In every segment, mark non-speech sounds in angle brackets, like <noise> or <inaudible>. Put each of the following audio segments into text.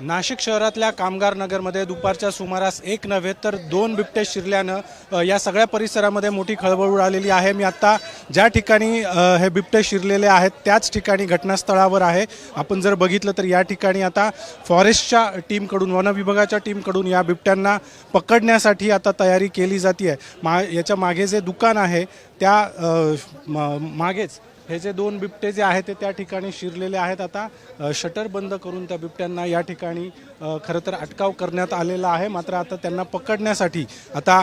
नाशिक शहरातल्या कामगार नगरमध्ये दुपारच्या सुमारास एक नव्हे तर दोन बिबटे शिरल्यानं या सगळ्या परिसरामध्ये मोठी खळबळ उडालेली आहे. मी आत्ता ज्या ठिकाणी हे बिबटे शिरलेले आहेत त्याच ठिकाणी घटनास्थळावर आहे. आपण जर बघितलं तर या ठिकाणी आता फॉरेस्टच्या टीमकडून वन विभागाच्या टीमकडून या बिबट्यांना पकडण्यासाठी आता तयारी केली जाते मा याच्या मागे जे दुकान आहे त्या म- मागेच हे जे दोन बिबटे जे आहेत ते त्या ठिकाणी शिरलेले आहेत आता शटर बंद करून त्या बिबट्यांना या ठिकाणी खरं तर अटकाव करण्यात आलेला आहे मात्र आता त्यांना पकडण्यासाठी आता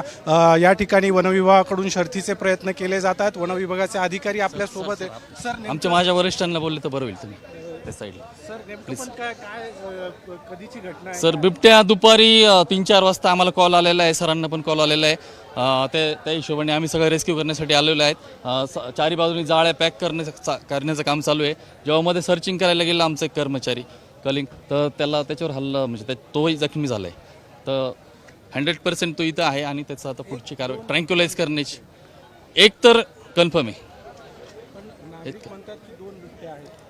या ठिकाणी वनविभागाकडून शर्थीचे प्रयत्न केले जात आहेत वनविभागाचे अधिकारी आपल्यासोबत आहे सर आमच्या माझ्या वरिष्ठांना बोलले तर बरं होईल तुम्ही त्या साईडला. सर नेमकं पण काय काय अ, क- कधीची घटना आहे? सर बिबट्या दुपारी अ, तीन चार वाजता आम्हाला कॉल आलेला आहे. सरांना पण कॉल आलेला आहे. अ, ते त्या हिशोबाने आम्ही सगळं रेस्क्यू करण्यासाठी आलेलो आहेत. अ, स- चारी बाजूनी जाळ्या पॅक करण्याचं चा- करण्याचं काम चालू आहे. जेव्हा मध्ये सर्चिंग करायला गेला आमचा एक कर्मचारी कलिंग तर त्याला त्याच्यावर हल्ला म्हणजे त्या तोही जखमी झाला आहे तर हंड्रेड पर्सेंट तो इथं आहे आणि त्याचं आता पुढची कारवाई ट्रँक्युलाइज करण्याची एक तर कन्फर्म आहे. नागरिक म्हणतात की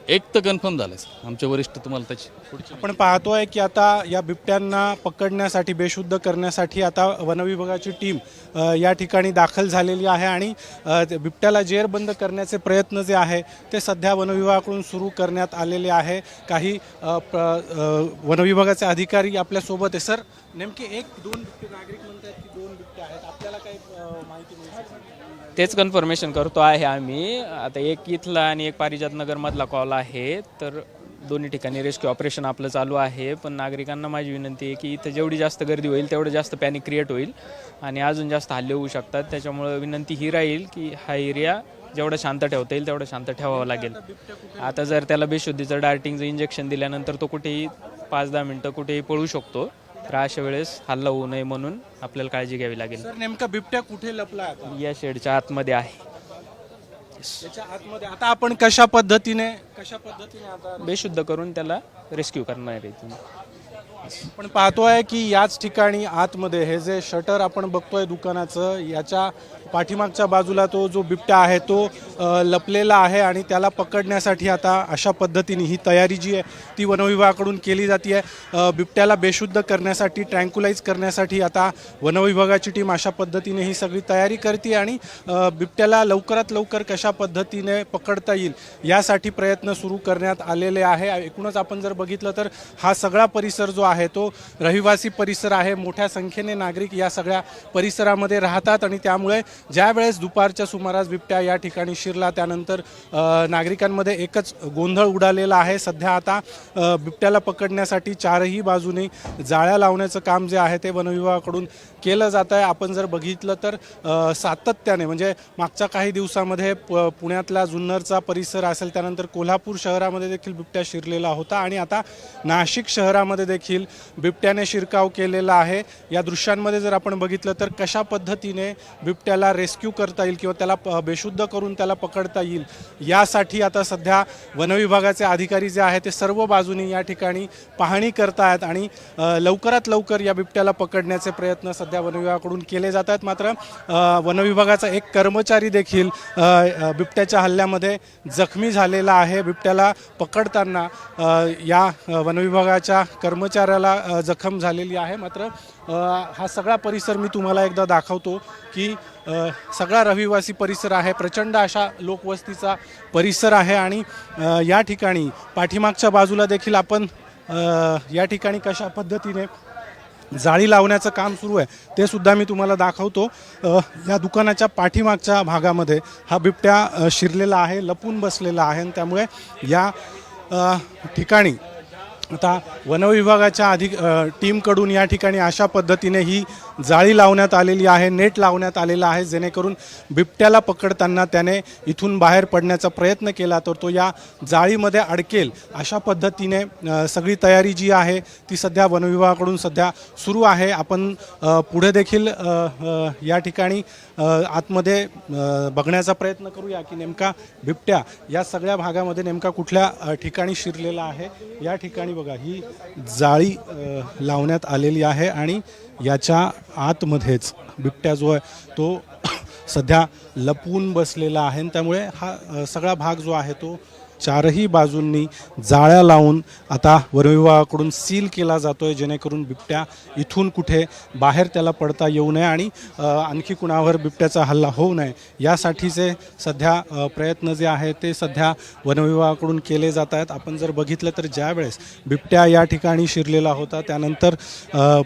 एक तर कन्फर्म झालं आहे आमचे वरिष्ठ तुम्हाला त्याची पुढची आपण पाहतोय की आता या बिबट्यांना पकडण्यासाठी बेशुद्ध करण्यासाठी आता वनविभागाची टीम अ, या ठिकाणी दाखल झालेली आहे आणि अ, ते बिबट्याला जेरबंद करण्याचे प्रयत्न जे आहे ते सध्या वनविभागाकडून सुरू करण्यात आलेले आहे. काही अ, प्र- अ, वनविभागाचे अधिकारी आपल्यासोबत आहे सर नेमके एक दोन बिबटे नागरिक म्हणतात की दोन बिबटे आहेत? आपल्याला काही अ, माहिती मिळू शकते? तेच कन्फर्मेशन करतो आहे आम्ही. आता एक इथला आणि एक पारिजात नगरमधला कॉल आहे. तर दोन्ही ठिकाणी रेस्क्यू ऑपरेशन आपलं चालू आहे. पण नागरिकांना माझी विनंती आहे की इथं जेवढी जास्त गर्दी होईल तेवढं जास्त पॅनिक क्रिएट होईल. आणि अजून जास्त हल्ले होऊ शकतात. त्याच्यामुळं विनंती ही राहील की हा एरिया जेवढं शांत ठेवता येईल तेवढं शांत ठेवावं लागेल. आता जर त्याला बेशुद्धीचं डार्टिंगचं इंजेक्शन दिल्यानंतर तो कुठेही पाच दहा मिनटं कुठेही पळू शकतो. तर अशा वेळेस हल्ला होऊ नये म्हणून आपल्याला काळजी घ्यावी लागेल. सर नेमका बिबट्या कुठे लपला आता? या शेडच्या आतमध्ये आहे. त्याच्या आतमध्ये. आता आपण कशा पद्धतीने कशा पद्धतीने आता बेशुद्ध करून त्याला रेस्क्यू करणार आहे तुम्ही. पण पाहतोय की याच ठिकाणी आतमध्ये हे जे शटर आपण बघतोय दुकानाचं याच्या पाठीमागच्या बाजूला तो जो बिबट्या आहे तो लपलेला आहे आणि त्याला पकडण्यासाठी आता अशा पद्धतीने ही तयारी जी आहे ती वनविभागाकडून केली जाते आहे बिबट्याला बेशुद्ध करण्यासाठी ट्रँक्युलाइज करण्यासाठी आता वनविभागाची टीम अशा पद्धतीने ही सगळी तयारी करते आणि बिबट्याला लवकरात लवकर कशा पद्धतीने पकडता येईल यासाठी प्रयत्न सुरू करण्यात आलेले आहे. एकूणच आपण जर बघितलं तर हा सगळा परिसर जो आहे तो रहिवासी परिसर आहे. मोठ्या संख्येने नागरिक या सगळ्या परिसरामध्ये राहतात आणि त्यामुळे ज्या वेळेस दुपारच्या सुमारास बिबट्या या ठिकाणी शिरला त्यानंतर नागरिकांमध्ये एकच गोंधळ उडालेला आहे. सध्या आता बिबट्याला पकडण्यासाठी चारही बाजूने जाळ्या लावण्याचं काम जे आहे ते वनविभागाकडून केलं जात आहे. आपण जर बघितलं तर सातत्याने म्हणजे मागच्या काही दिवसामध्ये प पुण्यातला जुन्नरचा परिसर असेल त्यानंतर कोल्हापूर शहरामध्ये देखील बिबट्या शिरलेला होता आणि आता नाशिक शहरामध्ये देखील बिबट्याने शिरकाव केलेला आहे. या दृश्यांमध्ये जर आपण बघितलं तर कशा पद्धतीने बिबट्याला रेस्क्यू करता येईल किंवा त्याला प- बेशुद्ध करून त्याला पकडता येईल यासाठी आता सध्या वनविभागाचे अधिकारी जे आहेत ते सर्व बाजूनी या ठिकाणी पाहणी करतायत आणि लवकरात लवकर या बिबट्याला पकडण्याचे प्रयत्न सध्या वनविभागाकडून केले जात आहेत मात्र वनविभागाचा एक कर्मचारी देखील बिबट्याच्या हल्ल्यामध्ये जखमी झालेला आहे. बिबट्याला पकडताना या वनविभागाच्या कर्मचाऱ्या शरीराला जखम झालेली आहे. मात्र हा सगळा परिसर मी तुम्हाला एकदा दाखवतो की सगळा रहिवासी परिसर आहे. प्रचंड अशा लोकवस्तीचा परिसर आहे आणि या ठिकाणी पाठीमागच्या बाजूला देखील आपण या ठिकाणी कशा पद्धतीने जाळी लावण्याचं काम सुरू आहे ते सुद्धा मी तुम्हाला दाखवतो. या दुकानाच्या पाठीमागच्या भागामध्ये हा बिबट्या शिरलेला आहे लपून बसलेला आहे आणि त्यामुळे या ठिकाणी आता वनविभागाच्या अधिक टीमकडून या ठिकाणी अशा पद्धतीने ही जाळी लावण्यात आलेली आहे नेट लावण्यात आलेला आहे जेणेकरून बिबट्याला पकडताना त्याने इथून बाहेर पडण्याचा प्रयत्न केला तर तो या जाळीमध्ये अडकेल. अशा पद्धतीने सगळी तयारी जी आहे ती सध्या वनविभागाकडून सध्या सुरू आहे. आपण पुढे देखील या ठिकाणी आतमध्ये बघण्याचा प्रयत्न करूया की नेमका बिबट्या या सगळ्या भागामध्ये नेमका कुठल्या ठिकाणी शिरलेला आहे. या ठिकाणी बघा ही जाळी लावण्यात आलेली आहे आणि याच्या आतमध्येच बिबट्या जो आहे तो <coughs> सध्या लपवून बसलेला आहे आणि त्यामुळे हा सगळा भाग जो आहे तो चारही बाजूंनी जाळ्या लावून आता वनविभागाकडून सील केला जातो आहे जेणेकरून बिबट्या इथून कुठे बाहेर त्याला पडता येऊ नये आणि आणखी कुणावर बिबट्याचा हल्ला होऊ नये. यासाठीचे सध्या प्रयत्न जे आहेत ते सध्या वनविभागाकडून केले जात आहेत. आपण जर बघितलं तर ज्यावेळेस बिबट्या या ठिकाणी शिरलेला होता त्यानंतर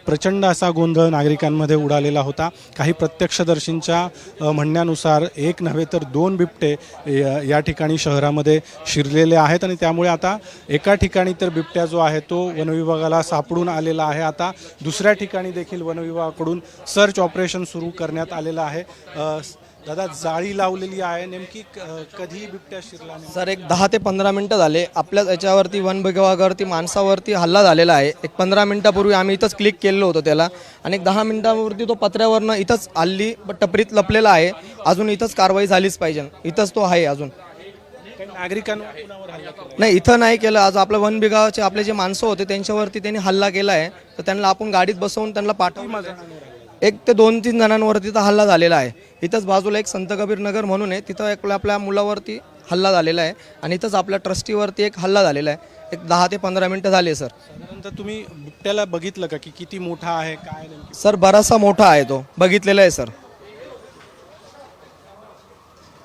प्रचंड असा गोंधळ नागरिकांमध्ये उडालेला होता. काही प्रत्यक्षदर्शींच्या म्हणण्यानुसार एक नव्हे तर दोन बिबटे या- या ठिकाणी शहरामध्ये शिरलेले आहेत आणि त्यामुळे आता एका ठिकाणी तर बिबट्या जो आहे तो वनविभागाला सापडून आलेला आहे. आता दुसऱ्या ठिकाणी देखील वनविभागाकडून सर्च ऑपरेशन सुरू करण्यात आलेलं आहे. दादा जाळी लावलेली आहे. नेमकी क- कधी बिबट्या शिरला सर एक दहा ते पंधरा मिनटं झाले. आपल्या याच्यावरती वन विभागावरती माणसावरती हल्ला झालेला आहे. एक पंधरा मिनटापूर्वी आम्ही इथंच क्लिक केलेलं होतं त्याला. आणि एक दहा मिनटावरती तो पत्र्यावरनं इथंच हल्ली टपरीत लपलेला आहे. अजून इथंच कारवाई झालीच पाहिजे. इथंच तो आहे अजून. नागरिकांवर? नाही इथं नाही केलं. आज आपल्या वन विभागाचे आपले जे माणसं होते त्यांच्यावरती त्यांनी हल्ला केला आहे. तर त्यांना आपण गाडीत बसवून त्यांना पाठवलं एक ते दोन तीन जणांवरती तर हल्ला झालेला आहे. इथंच बाजूला एक संत कबीर नगर म्हणून आहे. तिथं एक आपल्या मुलावरती हल्ला झालेला आहे. आणि इथंच आपल्या ट्रस्टीवरती एक हल्ला झालेला आहे. एक दहा ते पंधरा मिनटं झाले सर. साधारणतः तुम्ही बिबट्याला बघितलं का की किती मोठा आहे काय सर बराचसा मोठा आहे तो. बघितलेला आहे सर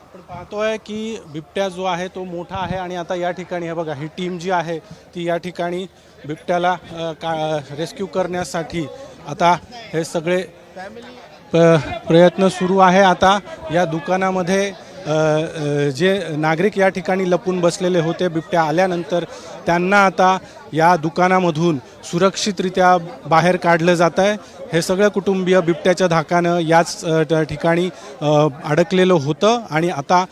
आपण पाहतोय की बिबट्या जो आहे तो मोठा आहे आणि आता या ठिकाणी हे बघा ही टीम जी आहे ती या ठिकाणी बिबट्याला का रेस्क्यू करण्यासाठी आता हे सगळे प- प्रयत्न सुरू आहे. आता या दुकानामध्ये जे नागरिक या ठिकाणी लपून बसलेले होते बिबट्या आल्यानंतर त्यांना आता या दुकानामधून सुरक्षितरित्या बाहेर काढलं जात आहे. हे सगळं कुटुंबीय बिबट्याच्या धाकानं याच ठिकाणी अडकलेलं होतं आणि आता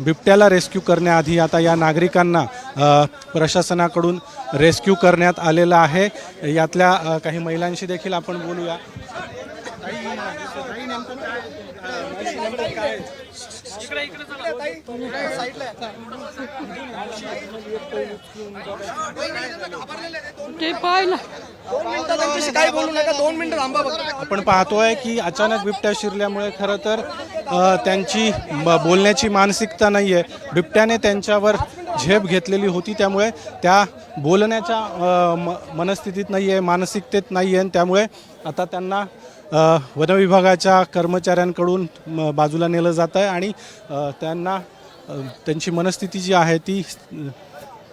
बिबट्याला रेस्क्यू करण्याआधी आता या नागरिकांना प्रशासनाकडून रेस्क्यू करण्यात आलेलं आहे. यातल्या काही महिलांशी देखील आपण बोलूया. ते पाहिलं. काय बोलू नका दोन मिनिटं थांबा आपण पाहतोय की अचानक बिबट्या शिरल्यामुळे खरं तर त्यांची बोलण्याची मानसिकता नाही आहे बिबट्याने त्यांच्यावर झेप घेतलेली होती त्यामुळे त्या बोलण्याच्या म मनस्थितीत नाही आहे मानसिकतेत नाही आहे आणि त्यामुळे आता त्यांना वनविभागाच्या कर्मचाऱ्यांकडून म, बाजूला नेलं जात आहे आणि त्यांना त्यांची मनस्थिती जी आहे ती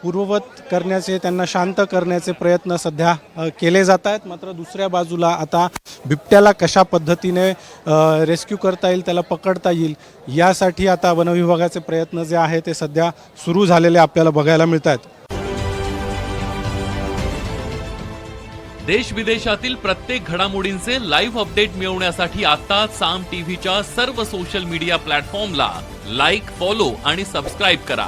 पूर्ववत करण्याचे त्यांना शांत करण्याचे प्रयत्न सध्या केले जात आहेत. मात्र दुसऱ्या बाजूला आता बिबट्याला कशा पद्धतीने रेस्क्यू करता येईल त्याला पकडता येईल यासाठी आता वनविभागाचे प्रयत्न जे आहे ते सध्या सुरू झालेले आपल्याला बघायला मिळत आहेत. देश विदेशातील प्रत्येक घडामोडींचे लाईव्ह अपडेट मिळवण्यासाठी आता साम टीव्हीच्या सर्व सोशल मीडिया प्लॅटफॉर्मला लाईक फॉलो आणि सबस्क्राईब करा.